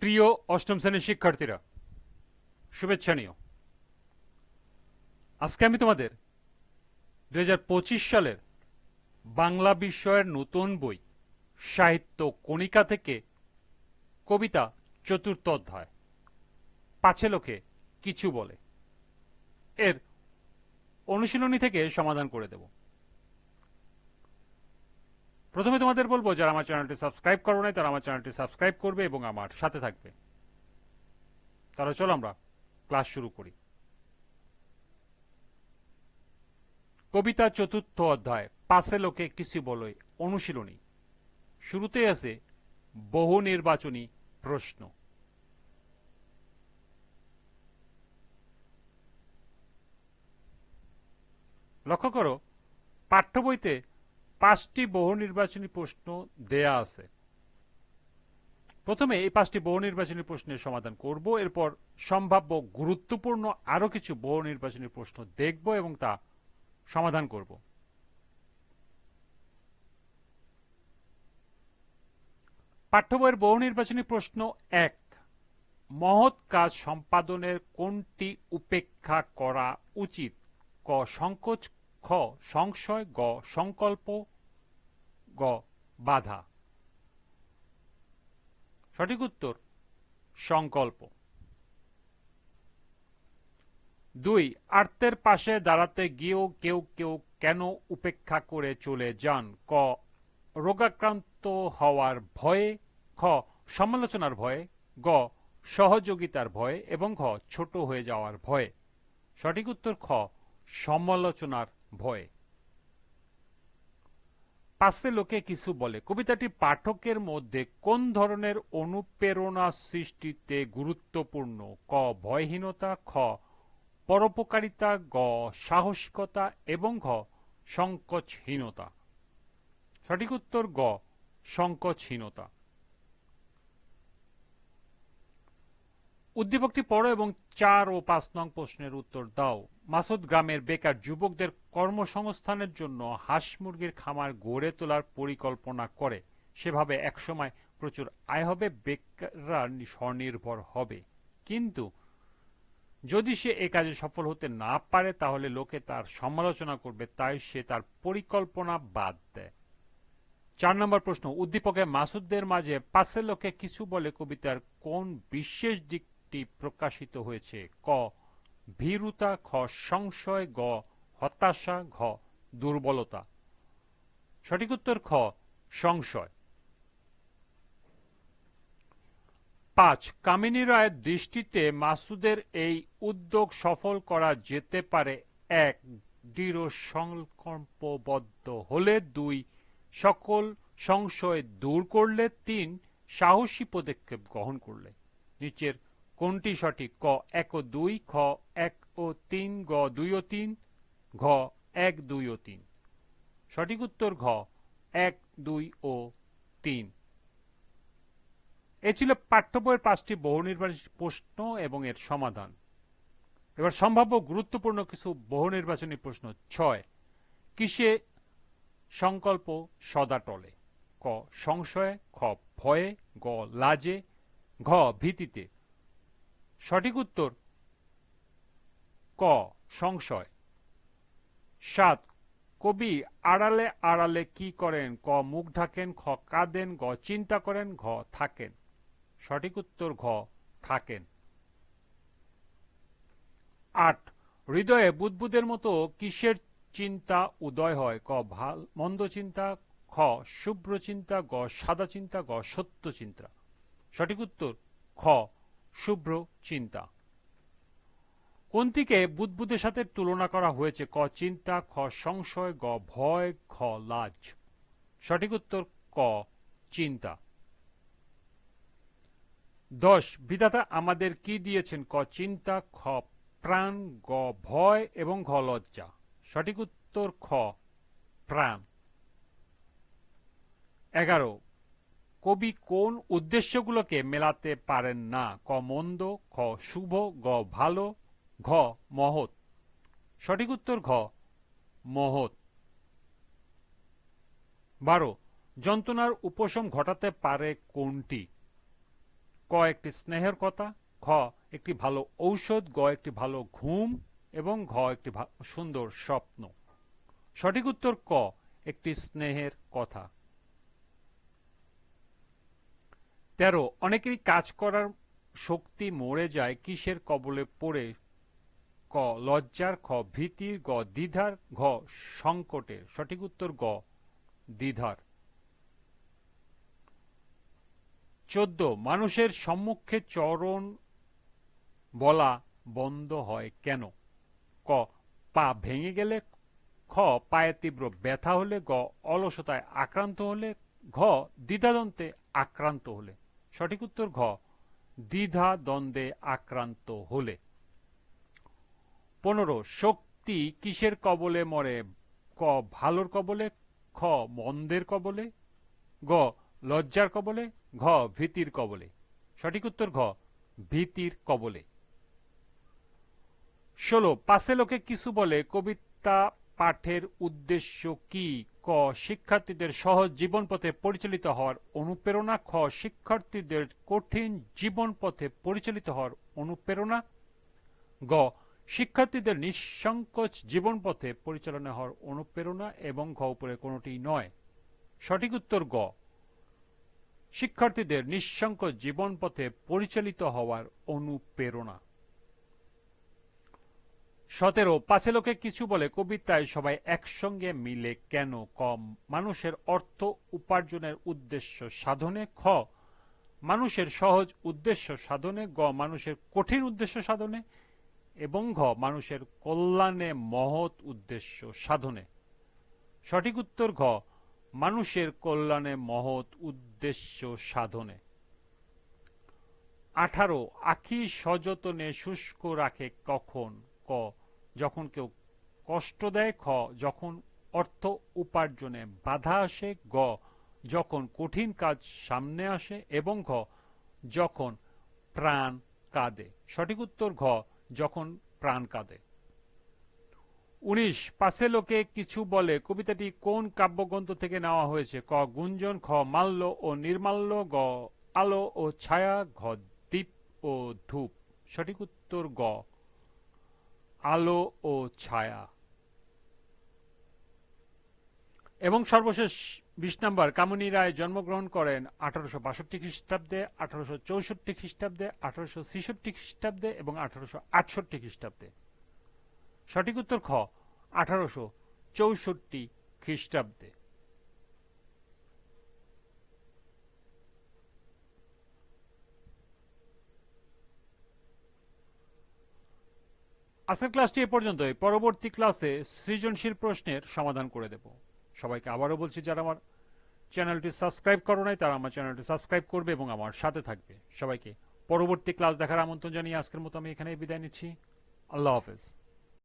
প্রিয় অষ্টম শ্রেণির শিক্ষার্থীরা, শুভেচ্ছা নিও। আজকে আমি তোমাদের দু হাজার পঁচিশ সালের বাংলা বিষয়ের নতুন বই, সাহিত্য কণিকা থেকে কবিতা চতুর্থ অধ্যায়, পাছে লোকে কিছু বলে। এর অনুশীলনী থেকে সমাধান করে দেব। প্রথমে তোমাদের বলব, যারা আমার চ্যানেলটি সাবস্ক্রাইব করো নাই, তারা আমার চ্যানেলটি সাবস্ক্রাইব করবে এবং আমার সাথে থাকবে। তাহলে চলো আমরা ক্লাস শুরু করি। কবিতা চতুর্থ অধ্যায়, পাশে লোকে কিছু বলই অনুশীলনী। শুরুতে আছে বহু নির্বাচনী প্রশ্ন। লক্ষ্য করো, পাঠ্য বইতে পাঁচটি বহু নির্বাচনী প্রশ্ন দেয়া আছে। প্রথমে এই পাঁচটি বহু নির্বাচনী প্রশ্নের সমাধান করব, এরপর সম্ভাব্য গুরুত্বপূর্ণ আরও কিছু বহু নির্বাচনী প্রশ্ন দেখব এবং তা সমাধান করব। পাঠ্য বইয়ের বহু নির্বাচনী প্রশ্ন এক, মহৎ কাজ সম্পাদনের কোনটি উপেক্ষা করা উচিত? ক, সংকোচ খ, সংশয়, গ, সংকল্প, গ, বাধা। সঠিক উত্তর, সংকল্প। দুই আর্তের পাশে দাঁড়াতে গিয়েও কেউ কেউ কেন উপেক্ষা করে চলে যান? ক, রোগাক্রান্ত হওয়ার ভয়ে। খ, সমালোচনার ভয়ে। গ, সহযোগিতার ভয়ে। এবং ঘ, ছোট হয়ে যাওয়ার ভয়ে। সঠিক উত্তর, খ, সমালোচনার ভয়ে। পাশে লোকে কিছু বলে, কবিতাটি পাঠকের মধ্যে কোন ধরনের অনুপ্রেরণা সৃষ্টিতে গুরুত্বপূর্ণ? ক, ভয়হীনতা, খ, পরোপকারিতা, গ, সাহসিকতা এবং ঘ, সংকোচহীনতা। সঠিক উত্তর, গ, সংকোচহীনতা। উদ্দীপকটি পড়ো এবং চার ও পাঁচ নং প্রশ্নের উত্তর দাও। মাসুদ গ্রামের বেকার যুবকদের কর্মসংস্থানের জন্য হাঁস মুরগির খামার গড়ে তোলার পরিকল্পনা করে। সেভাবে একসময় প্রচুর আয় হবে, বেকাররা স্বনির্ভর হবে। কিন্তু যদি সে এ কাজে সফল হতে না পারে, তাহলে লোকে তার সমালোচনা করবে, তাই সে তার পরিকল্পনা বাদ দেয়। চার নম্বর প্রশ্ন, উদ্দীপকে মাসুদদের মাঝে পাশে লোকে কিছু বলে কবিতার কোন বিশেষ দিকটি প্রকাশিত হয়েছে? ক ভীরুতা খ সংশয়, গ হতাশা, ঘ দুর্বলতা। সঠিক উত্তর খ সংশয়। পাঁচ, কামিনী রায়ের দৃষ্টিতে মাসুদের এই উদ্যোগ সফল করা যেতে পারে, এক, দৃঢ় সংকল্পবদ্ধ হলে, দুই, সকল সংশয় দূর করলে, তিন, সাহসী পদক্ষেপ গ্রহণ করলে। নিচের কোনটি সঠিক? ক, এক ও দুই, খ, এক ও তিন, গ, দুই ও তিন, ঘ, এক, দুই ও তিন। সঠিক উত্তর ঘ, এক, দুই ও তিন। এ ছিল পাঠ্য বইয়ের পাঁচটি বহু নির্বাচনী প্রশ্ন এবং এর সমাধান। এবার সম্ভাব্য গুরুত্বপূর্ণ কিছু বহু নির্বাচনী প্রশ্ন। ছয়, কিসে সংকল্প সদা টলে? ক, সংশয়ে, খ, ভয়ে, গ, লাজে, ঘ, ভীতিতে। সঠিক উত্তর। ক, সংশয়। সাত, কবি আড়ালে আড়ালে কি করেন? ক, মুখ ঢাকেন, খ, কাঁদেন, গ, চিন্তা করেন, ঘ, থাকেন। সঠিক উত্তর ঘ, থাকেন। আট, হৃদয়ে বুদবুদের মতো কিসের চিন্তা উদয় হয়? ক, ভালো, মন্দ চিন্তা, খ, শুভ্র চিন্তা, গ, সাদা চিন্তা, গ, সত্য চিন্তা। সঠিক উত্তর, খ শুভ্র চিন্তা। কোনটিকে বুদবুদের সাথে তুলনা করা হয়েছে, ক চিন্তা, খ সংশয়, গ ভয়, খ লাজ। সঠিক উত্তর, ক চিন্তা। দশ, বিধাতা আমাদের কি দিয়েছেন? ক চিন্তা, খ প্রাণ, গ ভয় এবং ঘ লজ্জা। সঠিক উত্তর, খ প্রাণ। এগারো কবি কোন উদ্দেশ্যগুলোকে মেলাতে পারেন না? ক মন্দ, খ শুভ, গ ভালো, ঘ মহৎ। সঠিক উত্তর ঘ, মহৎ। বারো, যন্ত্রণার উপশম ঘটাতে পারে কোনটি? ক একটি স্নেহের কথা খ একটি ভালো ঔষধ, গ একটি ভালো ঘুম, এবং ঘ একটি সুন্দর স্বপ্ন। সঠিক উত্তর ক, একটি স্নেহের কথা। তেরো, অনেকেরই কাজ করার শক্তি মরে যায়, কিসের কবলে পড়ে? ক, লজ্জার খ, ভীতির গ, দ্বিধার ঘ সংকটের সঠিক উত্তর গ, দ্বিধার। চোদ্দ, মানুষের সম্মুখে চরণ বলা বন্ধ হয় কেন? ক, পা ভেঙে গেলে, খ, পায়ে তীব্র ব্যথা হলে, গ, অলসতায় আক্রান্ত হলে, ঘ, দ্বিধাদ্বন্দ্বে আক্রান্ত হলে। সঠিক উত্তর ঘ, দ্বিধা দ্বন্দ্বে আক্রান্ত হলে। পনেরো, শক্তি কিসের কবলে মরে? ক, ভালোর কবলে, খ, মন্দের কবলে, গ, লজ্জার কবলে, ঘ, ভীতির কবলে। সঠিক উত্তর ঘ, ভীতির কবলে। ষোলো পাশে লোকে কিছু বলে, কবিতা পাঠের উদ্দেশ্য কি? ক. শিক্ষার্থীদের সহজ জীবন পথে পরিচালিত হওয়ার অনুপ্রেরণা। খ. শিক্ষার্থীদের কঠিন জীবন পথে পরিচালিত হওয়ার অনুপ্রেরণা। গ. শিক্ষার্থীদের নিঃসংকোচ জীবন পথে পরিচালনা হওয়ার অনুপ্রেরণা এবং ঘ উপরে কোনোটি নয়। সঠিক উত্তর গ। শিক্ষার্থীদের নিঃসংকোচ জীবন পথে পরিচালিত হওয়ার অনুপ্রেরণা। সতেরো, পাঁচে লোকে কিছু বলে কবিতায় সবাই একসঙ্গে মিলে কেন কম? মানুষের অর্থ উপার্জনের উদ্দেশ্য সাধনে খ। মানুষের সহজ উদ্দেশ্য সাধনে গ। মানুষের কঠিন উদ্দেশ্য সাধনে এবং ঘ। মানুষের কল্যাণে মহৎ উদ্দেশ্য সাধনে। সঠিক উত্তর ঘ। মানুষের কল্যাণে মহৎ উদ্দেশ্য সাধনে। আঠারো, আখি সযতনে শুষ্ক রাখে কখন? ক। যখন কেউ কষ্ট দেয়, খ, যখন অর্থ উপার্জনে বাধা আসে, গ, যখন কঠিন কাজ সামনে আসে এবং ঘ, যখন প্রাণ কাঁদে। সঠিক উত্তর, ঘ, যখন প্রাণ কাঁদে। উনিশ পাশে লোকে কিছু বলে, কবিতাটি কোন কাব্যগ্রন্থ থেকে নেওয়া হয়েছে? ক, গুঞ্জন, খ, মাল্য ও নির্মাল্য, গ, আলো ও ছায়া, ঘ, দ্বীপ ও ধূপ। সঠিক উত্তর, গ। আলো ও ছায়া। এবং সর্বশেষ বিশ নম্বর, কামিনী রায় জন্মগ্রহণ করেন আঠারোশো বাষট্টি খ্রিস্টাব্দে, আঠারোশো চৌষট্টি খ্রিস্টাব্দে, আঠারোশো ছেষট্টি খ্রিস্টাব্দে এবং আঠারোশো আটষট্টি খ্রিস্টাব্দে। সঠিক উত্তর খ, আঠারোশো চৌষট্টি খ্রিস্টাব্দে। আজকের ক্লাসটি এ পর্যন্তই। পরবর্তী ক্লাসে সৃজনশীল প্রশ্নের সমাধান করে দেব। সবাইকে আবারও বলছি, যারা আমার চ্যানেলটি সাবস্ক্রাইব করো নাই, তারা আমার চ্যানেলটি সাবস্ক্রাইব করবে এবং আমার সাথে থাকবে। সবাইকে পরবর্তী ক্লাস দেখার আমন্ত্রণ জানিয়ে আজকের মতো আমি এখানে বিদায় নিচ্ছি। আল্লাহ হাফেজ।